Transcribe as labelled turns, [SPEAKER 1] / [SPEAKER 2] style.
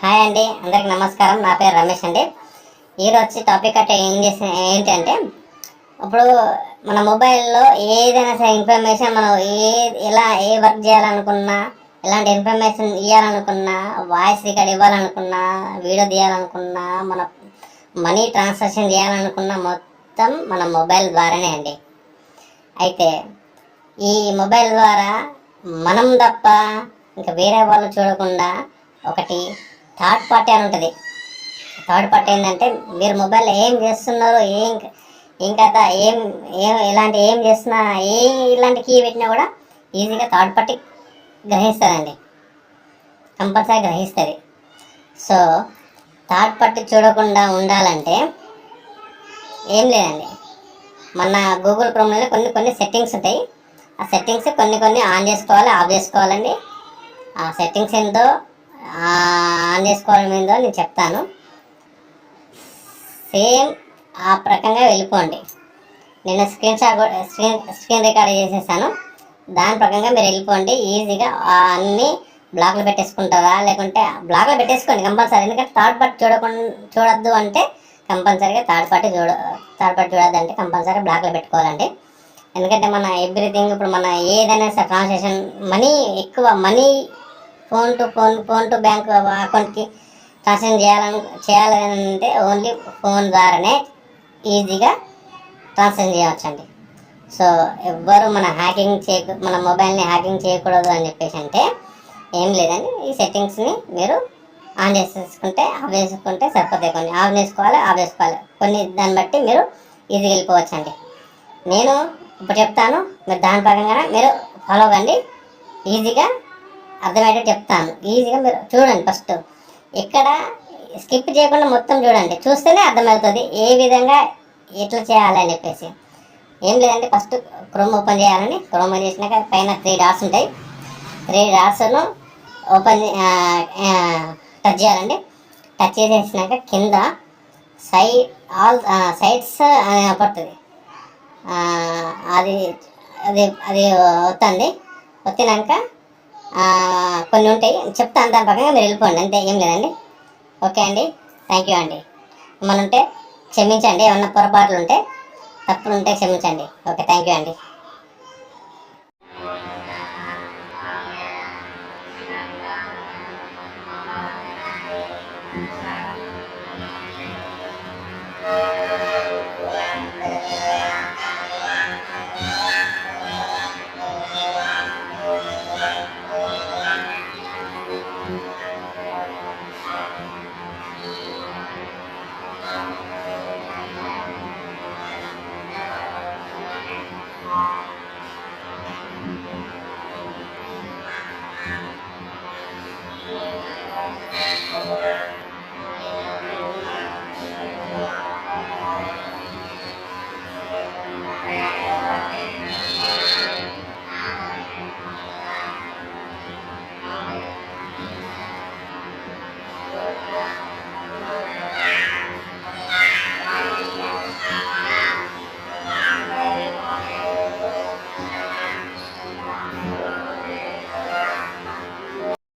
[SPEAKER 1] Hi అండి అందరికి నమస్కారం. నా పేరు రమేష్ అండి. ఈరోజు వచ్చి టాపిక్ అంటే ఏం చేసిన ఏంటంటే ఇప్పుడు మన మొబైల్లో ఏదైనా సరే ఇన్ఫర్మేషన్ మనం ఏ ఎలా ఏ వర్క్ చేయాలనుకున్నా ఎలాంటి ఇన్ఫర్మేషన్ ఇవ్వాలనుకున్నా వాయిస్ రికార్డ్ ఇవ్వాలనుకున్నా వీడియో తీయాలనుకున్నా మన మనీ ట్రాన్సాక్షన్ చేయాలనుకున్నా మొత్తం మన మొబైల్ ద్వారానే అండి. అయితే ఈ మొబైల్ ద్వారా మనం తప్ప ఇంకా వేరే వాళ్ళు చూడకుండా ఒకటి థర్డ్ పార్టీ అని ఉంటుంది. థర్డ్ పార్టీ ఏంటంటే మీరు మొబైల్లో ఏం చేస్తున్నారో ఏం ఏం కథ ఏం ఏం ఇలాంటి ఏం చేస్తున్నా ఏ ఇలాంటి కీ పెట్టినా కూడా ఈజీగా థర్డ్ పార్టీ గ్రహిస్తుందండి కంపల్సరీ గ్రహిస్తుంది. సో థర్డ్ పార్టీ చూడకుండా ఉండాలంటే ఏం లేదండి. మన గూగుల్ క్రోమ్లో కొన్ని కొన్ని సెట్టింగ్స్ ఉంటాయి. ఆ సెట్టింగ్స్ కొన్ని కొన్ని ఆన్ చేసుకోవాలి ఆఫ్ చేసుకోవాలండి. ఆ సెట్టింగ్స్ ఏంటో ఆన్ చేసుకోవడం ఏందో నేను చెప్తాను. సేమ్ ఆ ప్రకంగా వెళ్ళిపోండి. నేను స్క్రీన్ షాట్ కూడా- స్క్రీన్ స్క్రీన్ రికార్డ్ చేసేసాను. దాని ప్రకంగా మీరు వెళ్ళిపోండి. ఈజీగా అన్నీ బ్లాక్లు పెట్టేసుకుంటారా? లేకుంటే బ్లాక్లో పెట్టేసుకోండి కంపల్సరీ. ఎందుకంటే థర్డ్ పార్టీ చూడకుండా చూడొద్దు అంటే కంపల్సరీగా థర్డ్ పార్టీ చూడ థర్డ్ పార్టీ చూడొద్దు అంటే కంపల్సరీ బ్లాక్లో పెట్టుకోవాలండి. ఎందుకంటే మన ఎవ్రీథింగ్ ఇప్పుడు మన ఏదైనా సరే ట్రాన్సాక్షన్ మనీ ఎక్కువ money phone to phone phone to bank అకౌంట్కి ట్రాన్సాక్షన్ చేయాలని చేయాలంటే ఓన్లీ ఫోన్ ద్వారానే ఈజీగా ట్రాన్సాక్షన్ చేయవచ్చండి. సో ఎవ్వరు మన హ్యాకింగ్ చేయ మన మొబైల్ని హ్యాకింగ్ చేయకూడదు అని చెప్పేసి అంటే ఏం లేదండి. ఈ సెట్టింగ్స్ని మీరు ఆన్ చేసేసుకుంటే ఆఫ్ చేసుకుంటే సరిపోతాయి కొన్ని. ఆఫ్ చేసుకోవాలి ఆఫ్ చేసుకోవాలి. కొన్ని దాన్ని బట్టి మీరు ఈజీగా వెళ్ళిపోవచ్చండి. నేను ఇప్పుడు చెప్తాను మీరు దాని ప్రకారంగా మీరు ఫాలో కండి ఈజీగా అర్థమయ్యేటట్టు చెప్తాను. ఈజీగా మీరు చూడండి ఫస్ట్ ఇక్కడ స్కిప్ చేయకుండా మొత్తం చూడండి. చూస్తేనే అర్థమవుతుంది ఏ విధంగా ఎట్లా చేయాలి అని చెప్పేసి. ఏం లేదండి ఫస్ట్ క్రోమ్ ఓపెన్ చేయాలని. క్రోమ్ ఓపెన్ చేసినాక పైన త్రీ డాట్స్ ఉంటాయి. త్రీ డాట్స్ను ఓపెన్ టచ్ చేయాలండి. టచ్ చేసేసినాక కింద సై ఆల్ సైడ్స్ పడుతుంది. అది అది అది వస్తుంది వచ్చినాక కొన్ని ఉంటాయి. చెప్తాను దాని పక్కన మీరు వెళ్ళిపోండి. అంతే ఏం లేదండి. ఓకే అండి. థ్యాంక్ యూ అండి. మిమ్మల్ని ఉంటే క్షమించండి. ఏమన్నా పొరపాట్లు ఉంటే తప్పులు ఉంటే క్షమించండి. ఓకే థ్యాంక్ యూ అండి. Thank you.